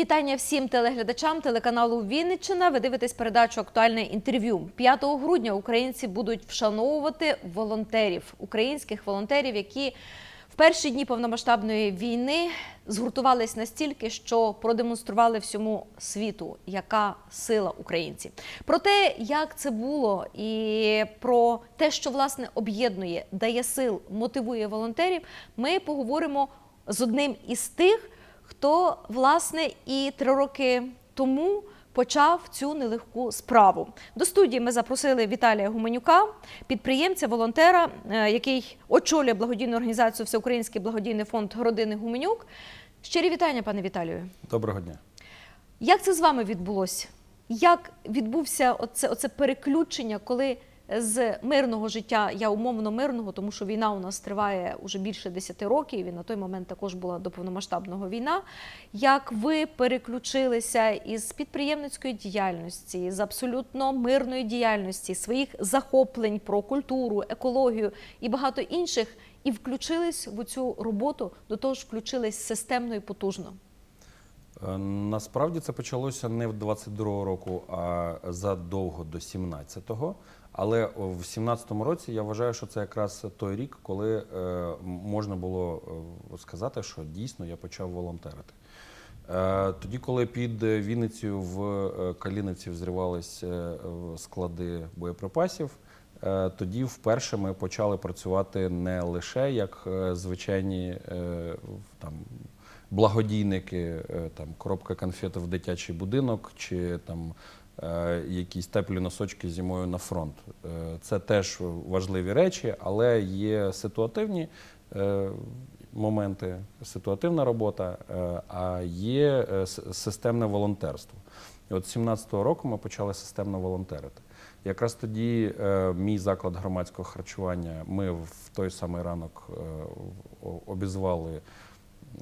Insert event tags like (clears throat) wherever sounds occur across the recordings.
вітання всім телеглядачам телеканалу Вінниччина. Ви дивитесь передачу Актуальне інтерв'ю. 5 грудня українці будуть вшановувати волонтерів, українських волонтерів, які в перші дні повномасштабної війни згуртувались настільки, що продемонстрували всьому світу, яка сила українців. Про те, як це було, і про те, що власне об'єднує, дає сил, мотивує волонтерів, ми поговоримо з одним із тих, хто власне і три роки тому почав цю нелегку справу. До студії ми запросили Віталія Гуменюка, підприємця, волонтера, е, який очолює благодійну організацію Всеукраїнський благодійний фонд родини Гуменюк. Щирі вітання, пане Віталію. Доброго дня. Як це з вами відбулося? Як відбувся оце, оце переключення, коли з мирного життя, я умовно мирного, тому що війна у нас триває уже більше 10 років, і на той момент також була до повномасштабного війна. Як ви переключилися із підприємницької діяльності, з абсолютно мирної діяльності, своїх захоплень про культуру, екологію і багато інших, і включились в цю роботу, до того ж включились системно і потужно? Насправді це почалося не в 22-го року, а задовго до 17-го. Але в 17-му році я вважаю, що це якраз той рік, коли е, можна було е, сказати, що дійсно я почав волонтерити. Е, Тоді, коли під Вінницею в Каліниці взривались е, склади боєприпасів, тоді вперше ми почали працювати не лише як звичайні там, благодійники, е, там, коробка конфет в дитячий будинок чи там, е, якісь теплі носочки зимою на фронт. Е, Це теж важливі речі, але є ситуативні моменти, ситуативна робота, а є системне волонтерство. І от 17-го року ми почали системно волонтерити. Якраз тоді мій заклад громадського харчування ми в той самий ранок обізвали.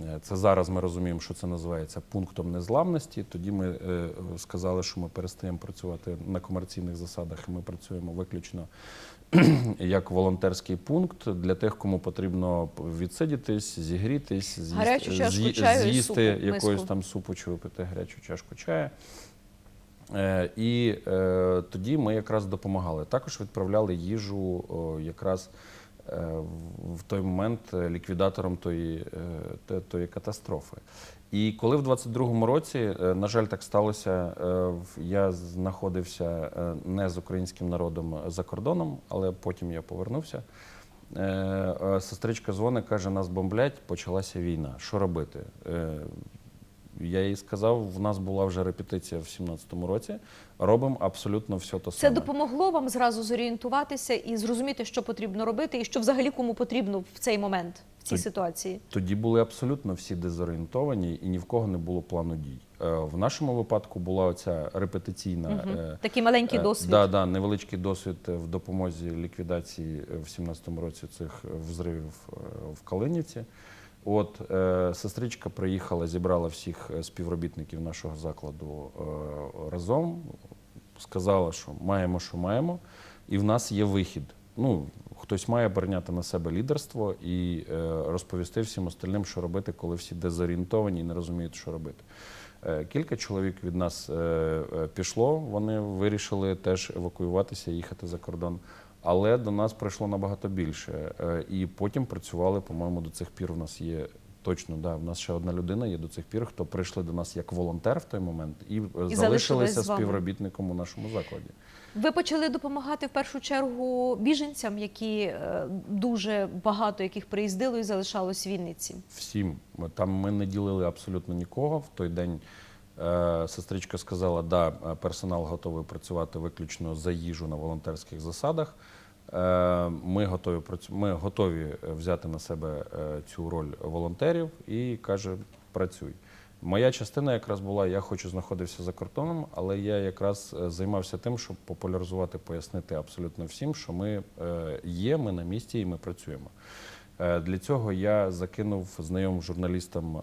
Е, Це зараз ми розуміємо, що це називається пунктом незламності. Тоді ми е, сказали, що ми перестаємо працювати на комерційних засадах, і ми працюємо виключно (clears throat) як волонтерський пункт для тих, кому потрібно відсидітись, зігрітись, з'їсти- якоїсь там супу чи випити гарячу чашку чаю. Е, І тоді ми якраз допомагали. Також відправляли їжу якраз в- в той момент е, ліквідатором тої, е, тої катастрофи. І коли в 22-му році, е, на жаль, так сталося, е, я знаходився е, не з українським народом за кордоном, але потім я повернувся. Е, е, Сестричка дзвонить, каже, нас бомблять, почалася війна. Що робити? Я їй сказав, в нас була вже репетиція в 17-му році. Робимо абсолютно все то Це допомогло вам зразу зорієнтуватися і зрозуміти, що потрібно робити, і що взагалі кому потрібно в цей момент, в цій Тоді- ситуації. Тоді були абсолютно всі дезорієнтовані і ні в кого не було плану дій. Е, В нашому випадку була оця репетиційна е, Такий маленький Е, досвід. Да, да, невеличкий досвід в допомозі ліквідації в 17-му році цих взривів в Калинівці. От е, сестричка приїхала, зібрала всіх е, співробітників нашого закладу е, разом, сказала, що маємо, що маємо, і в нас є вихід. Ну, хтось має берняти на себе лідерство і розповісти всім остальним, що робити, коли всі дезорієнтовані і не розуміють, що робити. Кілька чоловік від нас пішло. Вони вирішили теж евакуюватися, їхати за кордон. Але до нас прийшло набагато більше. Е, І потім працювали, по-моєму, до цих пір. У нас є точно, да, в нас ще одна людина є до цих пір, хто прийшли до нас як волонтер в той момент і, е, залишились залишилися співробітником у нашому закладі. Ви почали допомагати в першу чергу біженцям, які е, дуже багато яких приїздило і залишалось в Вінниці. Всім там ми не ділили абсолютно нікого. В той день сестричка сказала, да, е, персонал готовий працювати виключно за їжу на волонтерських засадах. Е, Ми готові ми готові е, взяти на себе е, цю роль волонтерів і каже: працюй. Моя частина якраз була, я хочу знаходитися за кордоном, але я якраз е, займався тим, щоб популяризувати, пояснити абсолютно всім, що ми е, є, ми на місці і ми працюємо. Е, Для цього я закинув знайомим журналістам е,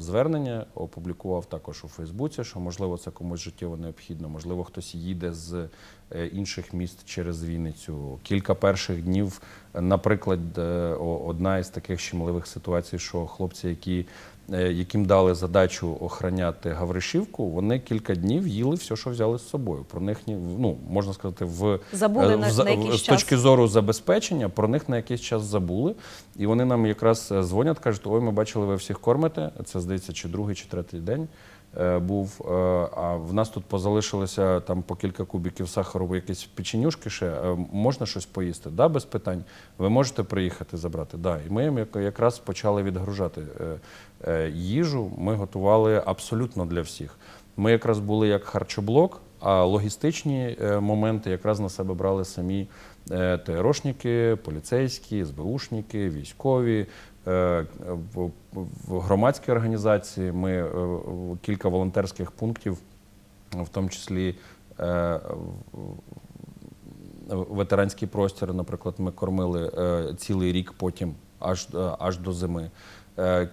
звернення, опублікував також у Фейсбуці, що можливо це комусь життєво необхідно, можливо, хтось їде з е, інших міст через Вінницю. Кілька перших днів, наприклад, одна із таких щемливих ситуацій, що хлопці, які, яким дали задачу охороняти Гавришівку, вони кілька днів їли все, що взяли з собою. Про них ну можна сказати, в Забули в, на- в на якийсь з час. точки зору забезпечення про них на якийсь час забули. І вони нам якраз е, дзвонять, кажуть, ой, ми бачили, ви всіх кормите. Це здається, чи другий, чи третій день е, був. Е, А в нас тут позалишилося там по кілька кубиків сахару, якісь печенюшки ще. Е, Можна щось поїсти? Да, без питань. Ви можете приїхати забрати? Да. І ми якраз почали відгружати е, е, їжу. Ми готували абсолютно для всіх. Ми якраз були як харчоблок, а логістичні е, моменти якраз на себе брали самі е, ТРОшники, поліцейські, СБУшники, військові, е, в- в громадські організації. Ми е, кілька волонтерських пунктів, в тому числі е, ветеранський простір, наприклад, ми кормили е, цілий рік потім, аж, е, аж до зими. Е,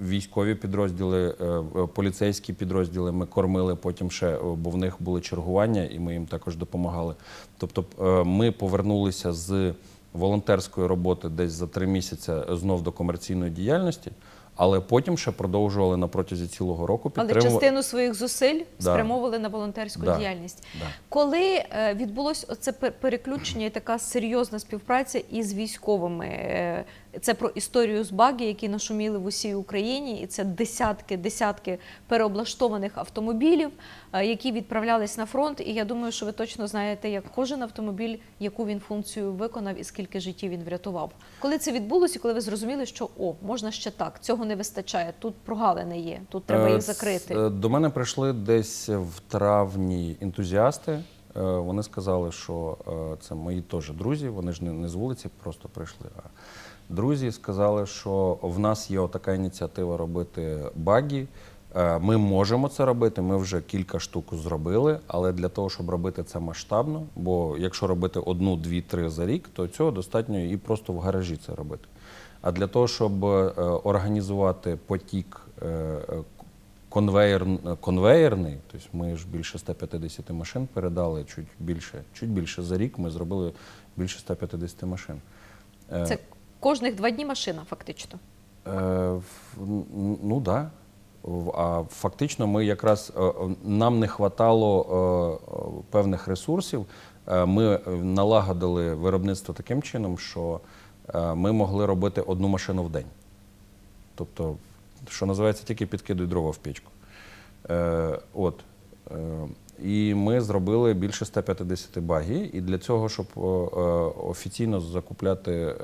Військові підрозділи, е, е, поліцейські підрозділи ми кормили потім ще, е, бо в них були чергування, і ми їм також допомагали. Тобто, е, ми повернулися з волонтерської роботи десь за три місяці знов до комерційної діяльності, але потім ще продовжували на протязі цілого року Але частину своїх зусиль Да. спрямовували на волонтерську Да. діяльність. Да. Коли е, відбулось оце пер- переключення і така серйозна співпраця із військовими, е, це про історію з баги, які нашуміли в усій Україні, і це десятки, десятки переоблаштованих автомобілів, е, які відправлялись на фронт. І я думаю, що ви точно знаєте, як кожен автомобіль, яку він функцію виконав і скільки життів він врятував. Коли це відбулося, коли ви зрозуміли, що о, можна ще так, цього не вистачає, тут прогалини є, тут треба Е, їх закрити. е, До мене прийшли десь в травні ентузіасти. Вони сказали, що це мої теж друзі. Вони ж не, не з вулиці просто прийшли. А друзі сказали, що в нас є така ініціатива робити багі. Е, Ми можемо це робити. Ми вже кілька штук зробили, але для того, щоб робити це масштабно, бо якщо робити одну, дві, три за рік, то цього достатньо і просто в гаражі це робити. А для того, щоб е, організувати потік е, конвейер, конвейерний, тобто ми ж більше 150 машин передали, чуть більше, чуть більше за рік ми зробили більше 150 машин. Це кожних два дні машина, фактично. Е, Ну так. Да. А фактично, ми якраз е, е, нам не вистачало певних ресурсів. Е, Ми е, налагодили виробництво таким чином, що е, ми могли робити одну машину в день. Тобто, що називається, тільки підкидуй дрова в печку. Е, от. І ми зробили більше 150 багів. І для цього, щоб е, е, офіційно закупляти е,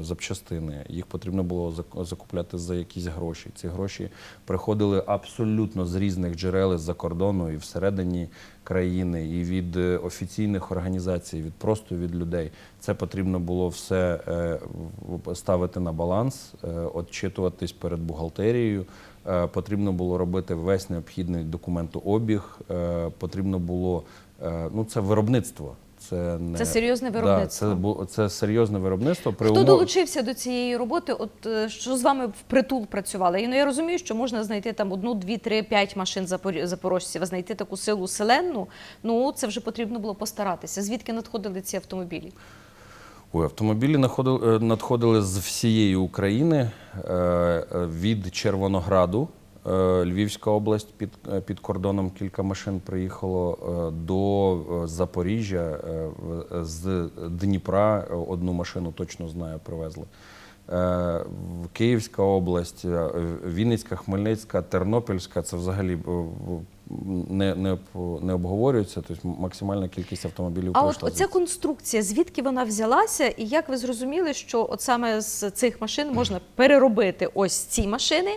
запчастини, їх потрібно було зак- закупляти за якісь гроші. Ці гроші приходили абсолютно з різних джерел з-за кордону і всередині країни, і від офіційних організацій, від просто від людей. Це потрібно було все ставити на баланс, отчитуватись перед бухгалтерією. Е, Потрібно було робити весь необхідний документообіг. е, Потрібно було ну це виробництво. Це не Це серйозне Да, виробництво. це бу- це серйозне виробництво. При Хто умов- долучився до цієї роботи? От е, що з вами впритул працювали? І, Ну я розумію, що можна знайти там одну, дві, три, п'ять машин запор- запорожців, а знайти таку силу селенну. Ну це вже потрібно було постаратися. Звідки надходили ці автомобілі? Ой, автомобілі надходили, надходили з всієї України е, е, від Червонограду. е, Львівська область під, е, під кордоном кілька машин приїхало е, до е, Запоріжжя, е, з Дніпра е, одну машину точно знаю, привезли. Е, Київська область, е, Вінницька, Хмельницька, Тернопільська це взагалі е, не, не, не обговорюється. Тобто максимальна кількість автомобілів А от оця конструкція, звідки вона взялася, і як ви зрозуміли, що от саме з цих машин можна переробити ось ці машини,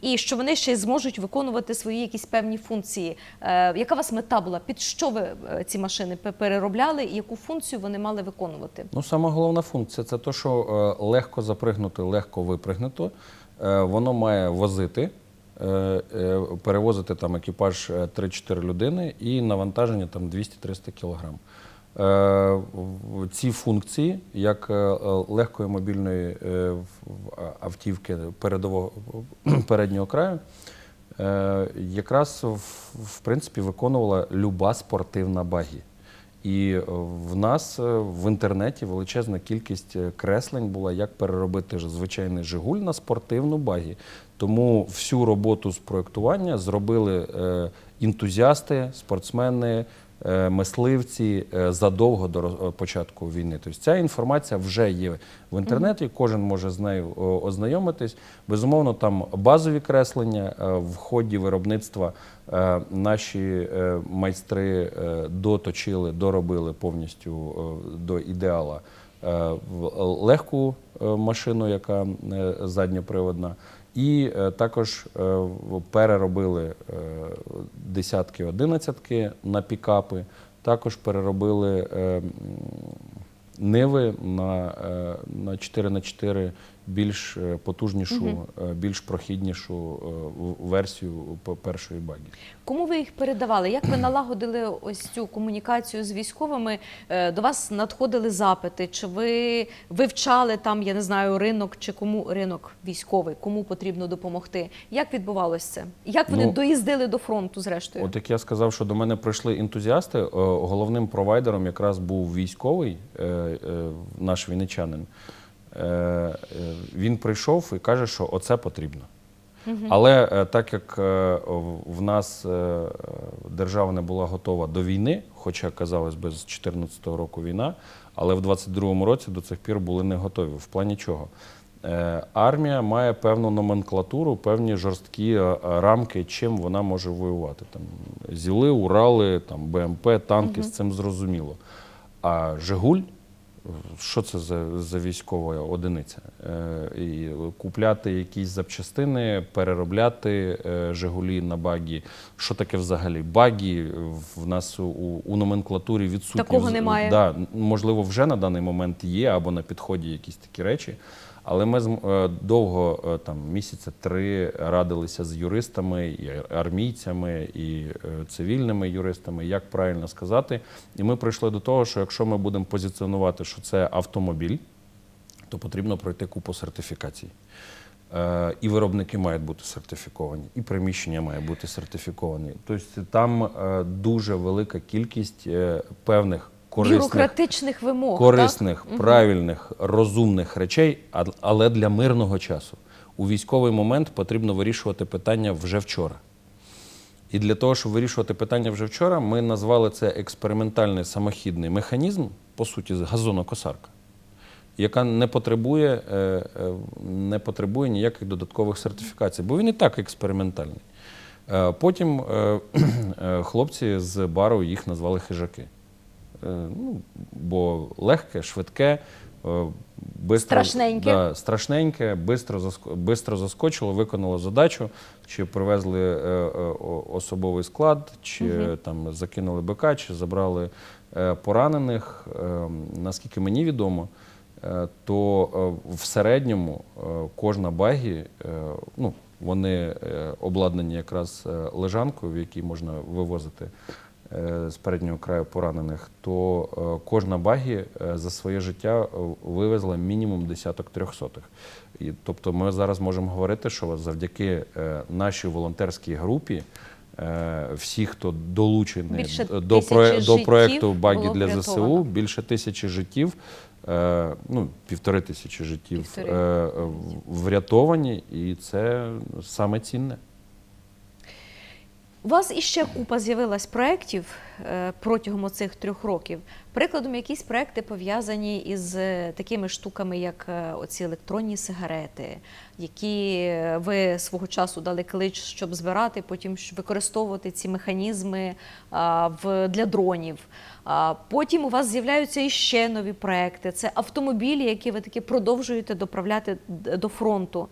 і що вони ще зможуть виконувати свої якісь певні функції? Е, яка у вас мета була? Під що ви е, ці машини переробляли, і яку функцію вони мали виконувати? Ну, сама головна функція це те, що е, легко запригнути, легко випригнути. Е, воно має возити, перевозити там екіпаж е, 3-4 людини і навантаження там 200-300 кілограм. Е, ці функції, як е, е, легкої мобільної е, автівки передового (clears throat) переднього краю, е, якраз в принципі виконувала люба спортивна багі. І е, в нас е, в інтернеті величезна кількість е, креслень була, як переробити звичайний Жигуль на спортивну багі. Тому всю роботу з проєктування зробили ентузіасти, спортсмени, мисливці е, задовго до е, початку війни. Тобто ця інформація вже є в інтернеті, кожен може з нею ознайомитись. Безумовно, там базові креслення е, в ході виробництва е, наші е, майстри е, доточили, доробили повністю е, до ідеала е, легку е, машину, яка е, задньоприводна. І е, також е, переробили е, десятки, одинадцятки на пікапи. Також переробили ниви на 4 на 4 більш е, потужнішу, е, більш прохіднішу е, версію першої багі. Кому ви їх передавали? Як ви налагодили ось цю комунікацію з військовими? До вас надходили запити? Чи ви вивчали там, я не знаю, ринок чи кому ринок військовий, кому потрібно допомогти? Як відбувалося це? Як вони Ну, доїздили до фронту, зрештою? От як я сказав, що до мене прийшли ентузіасти, головним провайдером якраз був військовий, наш вінничанин. Е, е, Він прийшов і каже, що оце потрібно. Але е, так як в- нас держава не була готова до війни, хоча казалось би з 2014 року війна, але в 22-му році до цих пір були не готові. В плані чого? Армія має певну номенклатуру, певні жорсткі рамки, чим вона може воювати. Там зіли, Урали, там БМП, танки з цим зрозуміло. А Жигуль що це за, за військова одиниця? Е, і купляти якісь запчастини, переробляти е, Жигулі на багі. Що таке взагалі? Багі в нас у, у номенклатурі відсутні. Такого немає. Да, можливо, вже на даний момент є або на підході якісь такі речі. Але ми е, довго, е, там місяця три, радилися з юристами, і армійцями, і е, цивільними юристами, як правильно сказати. І ми прийшли до того, що якщо ми будемо позиціонувати, що це автомобіль, то потрібно пройти купу сертифікацій. І виробники мають бути сертифіковані, і приміщення має бути сертифіковані. Тобто там дуже велика кількість певних корисних Бюрократичних вимог. корисних, правильних, розумних речей, але для мирного часу. У військовий момент потрібно вирішувати питання вже вчора. І для того, щоб вирішувати питання вже вчора, ми назвали це експериментальний самохідний механізм, по суті, газонокосарка, яка не потребує, е, е, не потребує ніяких додаткових сертифікацій, бо він і так експериментальний. Е, Потім (clears throat) хлопці з бару їх назвали хижаки. Е, Ну, бо легке, швидке, е, бистро, Страшненьке. Да, страшненьке, бистро, бистро заскочило, виконало задачу, чи привезли е, особовий склад, чи там закинули БК, чи забрали поранених. Е, наскільки мені відомо, то в середньому кожна багі, ну, вони обладнані якраз лежанкою, в якій можна вивозити з переднього краю поранених, то е, кожна багі е, за своє життя е, вивезла мінімум десяток трьохсотих. І, тобто ми зараз можемо говорити, що завдяки е, нашій волонтерській групі. е, Всі, хто долучений Більше до, про, до проекту багі для. ЗСУ, більше тисячі життів, е, ну півтори тисячі життів Півтори. е, е, врятовані, і це саме цінне. У вас іще купа з'явилась проєктів е, протягом оцих трьох років. Прикладом, якісь проекти пов'язані із е, такими штуками, як е, оці електронні сигарети, які ви свого часу дали клич, щоб збирати, потім використовувати ці механізми для дронів. Потім у вас з'являються іще нові проекти. Це автомобілі, які ви таки продовжуєте доправляти до фронту.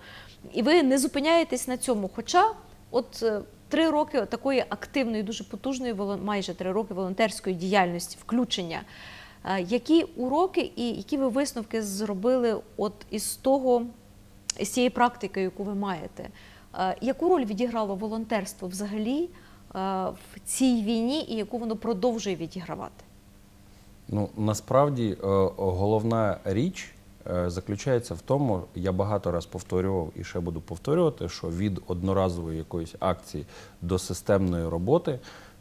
І ви не зупиняєтесь на цьому. Хоча, от три роки такої активної, дуже потужної, майже три роки волонтерської діяльності, включення. Е, Які уроки і які ви висновки зробили от із того, з цієї практики, яку ви маєте? Е, Яку роль відіграло волонтерство взагалі е, в цій війні і яку воно продовжує відігравати? Ну насправді головна річ заключається в тому, я багато раз повторював і ще буду повторювати, що від одноразової якоїсь акції до системної роботи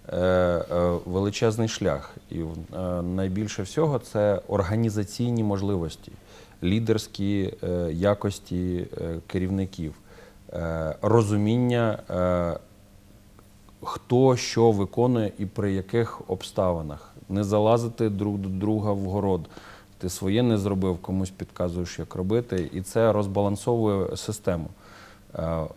е, е, величезний шлях. І е, найбільше всього це організаційні можливості, лідерські е, якості е, керівників, е, розуміння. Е, хто що виконує і при яких обставинах. Не залазити друг до друга в город. Ти своє не зробив, комусь підказуєш, як робити, і це розбалансовує систему. Е, е,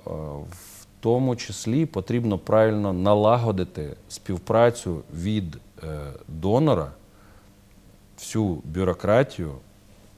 В тому числі потрібно правильно налагодити співпрацю від е, донора, всю бюрократію,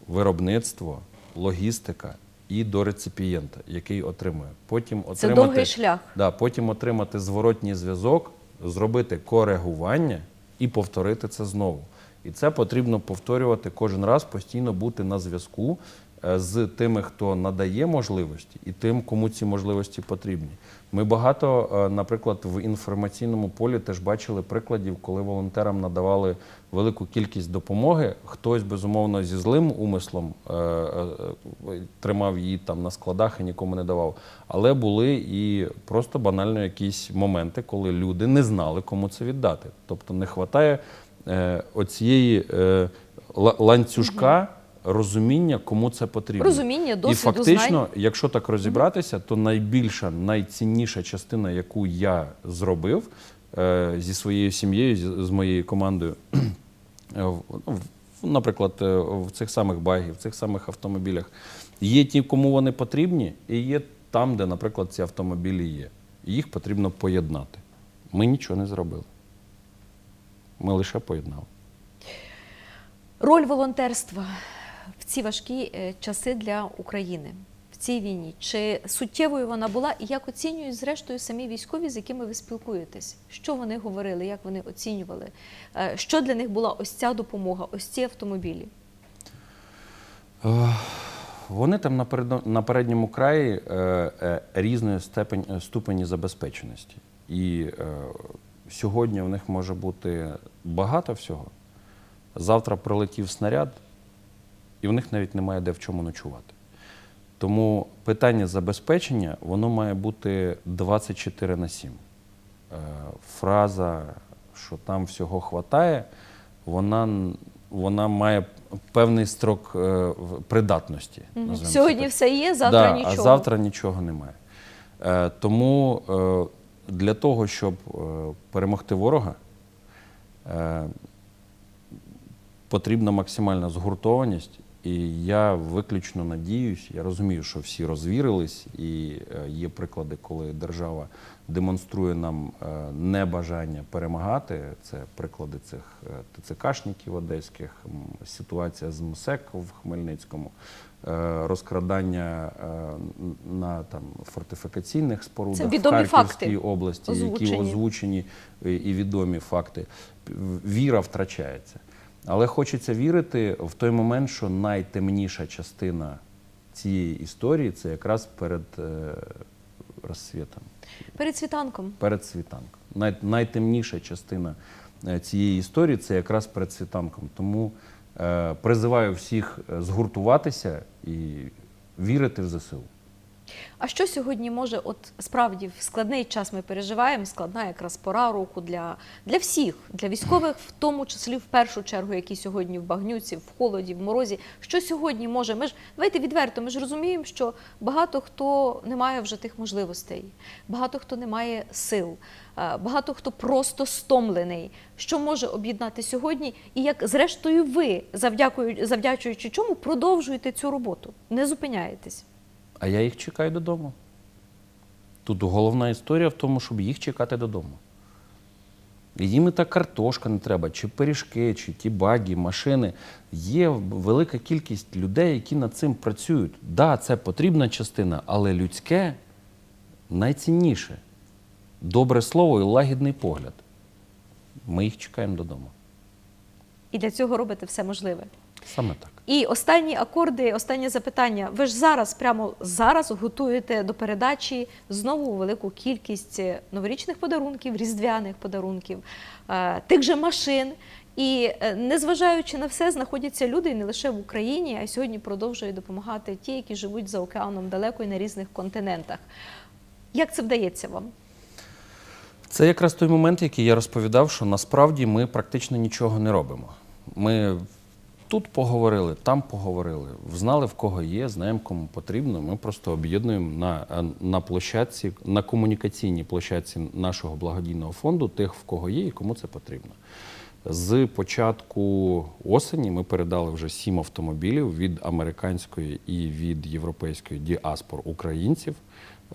виробництво, логістика і до реципієнта, який отримує. Потім Це отримати, довгий шлях. Да, потім отримати зворотній зв'язок, зробити коригування і повторити це знову. І це потрібно повторювати кожен раз, постійно бути на зв'язку е, з тими, хто надає можливості, і тим, кому ці можливості потрібні. Ми багато, е, наприклад, в інформаційному полі теж бачили прикладів, коли волонтерам надавали велику кількість допомоги. Хтось, безумовно, зі злим умислом е, тримав її там на складах і нікому не давав. Але були і просто банально якісь моменти, коли люди не знали, кому це віддати. Тобто не вистачає оцієї е, ланцюжка розуміння, кому це потрібно. Розуміння, І фактично, знань. якщо так розібратися, то найбільша, найцінніша частина, яку я зробив е, зі своєю сім'єю, з, з моєю командою, (clears throat) е, в- ну, наприклад, е, в цих самих багів, в цих самих автомобілях, є ті, кому вони потрібні, і є там, де, наприклад, ці автомобілі є. Їх потрібно поєднати. Ми нічого не зробили. Ми лише поєднали. Роль волонтерства в ці важкі е, часи для України в цій війні. Чи суттєвою вона була, і як оцінюють зрештою самі військові, з якими ви спілкуєтесь? Що вони говорили, як вони оцінювали? Е, Що для них була ось ця допомога, ось ці автомобілі? Е, Вони там на, на передньому краї різної ступені забезпеченості. І сьогодні в них може бути багато всього. Завтра прилетів снаряд, і в них навіть немає де в чому ночувати. Тому питання забезпечення воно має бути 24 на 7. Е, Фраза, що там всього хватає, вона, вона має певний строк е, придатності. Сьогодні так. все є, завтра да, нічого. А завтра нічого немає. Е, тому для того, щоб е, перемогти ворога, е, потрібна максимальна згуртованість. І я виключно надіюсь, я розумію, що всі розвірились, і е, є приклади, коли держава демонструє нам е, небажання перемагати. Це приклади цих е, ТЦКшників одеських, ситуація з МСЕК в Хмельницькому, розкрадання на там фортифікаційних спорудах Це в відомі Харківській факти, області, які озвучені. озвучені і і відомі факти. Віра втрачається. Але хочеться вірити в той момент, що найтемніша частина цієї історії це якраз перед е, розсвітом, Перед світанком. перед світанком. Най, найтемніша частина е, цієї історії це якраз перед світанком. Тому е, призиваю всіх е, згуртуватися і вірити в ЗСУ. А що сьогодні може, от справді в складний час ми переживаємо, складна якраз пора року для, для всіх, для військових, в тому числі в першу чергу, які сьогодні в багнюці, в холоді, в морозі. Що сьогодні може? Ми ж давайте відверто, ми ж розуміємо, що багато хто не має вже тих можливостей, багато хто не має сил, е, багато хто просто стомлений. Що може об'єднати сьогодні, і як зрештою ви, завдякую- завдячуючи чому, продовжуєте цю роботу, не зупиняєтесь. А я їх чекаю додому. Тут головна історія в тому, щоб їх чекати додому. Їм і та картошка не треба, чи пиріжки, чи ті баги, машини. Є велика кількість людей, які над цим працюють. Так, да, це потрібна частина, але людське найцінніше. Добре слово і лагідний погляд. Ми їх чекаємо додому. І для цього робите все можливе. Саме так. І останні акорди, останнє запитання. Ви ж зараз, прямо зараз, готуєте до передачі знову велику кількість новорічних подарунків, різдвяних подарунків, е, тих же машин. І е, незважаючи на все, знаходяться люди і не лише в Україні, а й сьогодні продовжують допомагати ті, які живуть за океаном далеко і на різних континентах. Як це вдається вам? Це якраз той момент, який я розповідав, що насправді ми практично нічого не робимо. Ми тут поговорили, там поговорили, знали в кого є, знаємо, кому потрібно. Ми просто об'єднуємо на, на площадці, на комунікаційній площадці нашого благодійного фонду тих, в кого є і кому це потрібно. З початку осені ми передали вже сім автомобілів від американської і від європейської діаспор українців,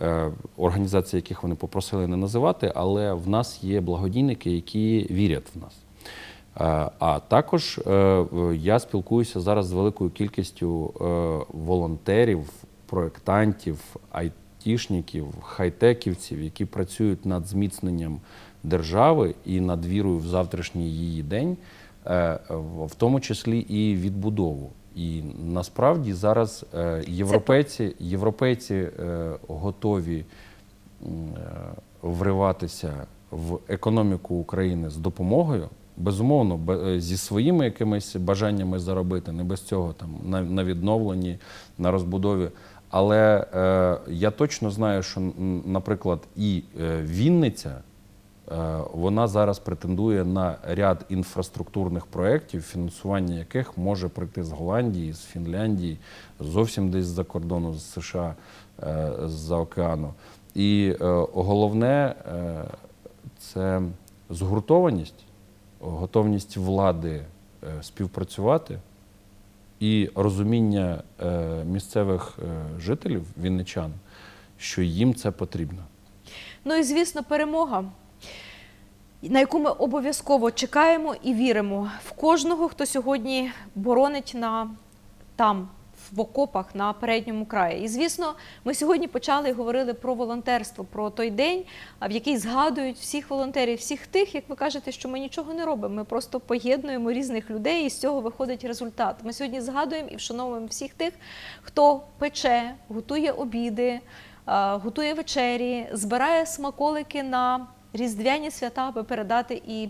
е, організації, яких вони попросили не називати, але в нас є благодійники, які вірять в нас. Е, А також е, я спілкуюся зараз з великою кількістю е, волонтерів, проєктантів, айтішників, хайтеківців, які працюють над зміцненням держави і над вірою в завтрашній її день, в тому числі і відбудову. І насправді зараз європейці, європейці готові вриватися в економіку України з допомогою. Безумовно, е, зі своїми якимись бажаннями заробити, не без цього там на, на відновленні, на розбудові. Але е, я точно знаю, що, наприклад, і е, Вінниця Е, Вона зараз претендує на ряд інфраструктурних проєктів, фінансування яких може прийти з Голландії, з Фінляндії, зовсім десь з-за кордону, з США, з-за океану. І головне це згуртованість, готовність влади е, співпрацювати і розуміння е, місцевих е, жителів, вінничан, що їм це потрібно. Ну і звісно, перемога, на яку ми обов'язково чекаємо і віримо в кожного, хто сьогодні боронить на там. В окопах на передньому краї. І звісно, ми сьогодні почали і говорили про волонтерство, про той день, в який згадують всіх волонтерів, всіх тих, як ви кажете, що ми нічого не робимо. Ми просто поєднуємо різних людей, і з цього виходить результат. Ми сьогодні згадуємо і вшановуємо всіх тих, хто пече, готує обіди, готує вечері, збирає смаколики на різдвяні свята, аби передати і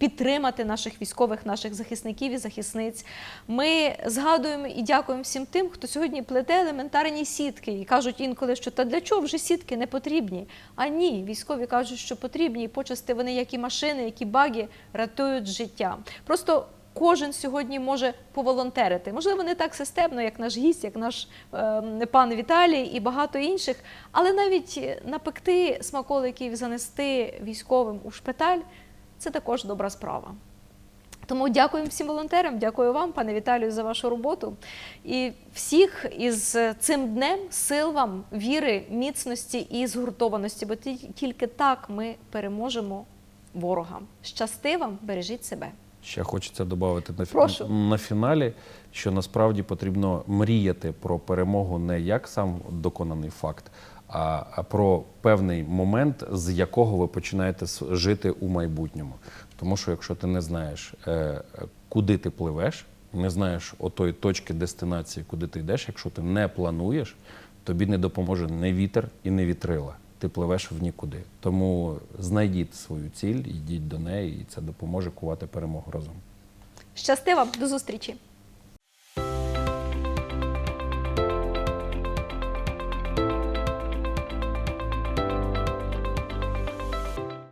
підтримати наших військових, наших захисників і захисниць. Ми згадуємо і дякуємо всім тим, хто сьогодні плете елементарні сітки і кажуть інколи, що та для чого вже сітки не потрібні. А ні, військові кажуть, що потрібні, і почасти вони, як і машини, як і баги, рятують життя. Просто Кожен сьогодні може поволонтерити. Можливо, не так системно, як наш гість, як наш е, пан Віталій і багато інших, але навіть напекти смаколиків, занести військовим у шпиталь це також добра справа. Тому дякуємо всім волонтерам, дякую вам, пане Віталію, за вашу роботу. І всіх із цим днем сил вам, віри, міцності і згуртованості, бо тільки так ми переможемо ворога. Щасти вам, бережіть себе. Ще хочеться додати на, фі- Прошу. на фіналі, що насправді потрібно мріяти про перемогу не як сам доконаний факт, а, про певний момент, з якого ви починаєте жити у майбутньому. Тому що якщо ти не знаєш, е, е, куди ти пливеш, не знаєш отої точки дестинації, куди ти йдеш, якщо ти не плануєш, тобі не допоможе не вітер і не вітрила. Ти пливеш в нікуди. Тому знайдіть свою ціль, йдіть до неї, і це допоможе кувати перемогу разом. Щасти вам, до зустрічі!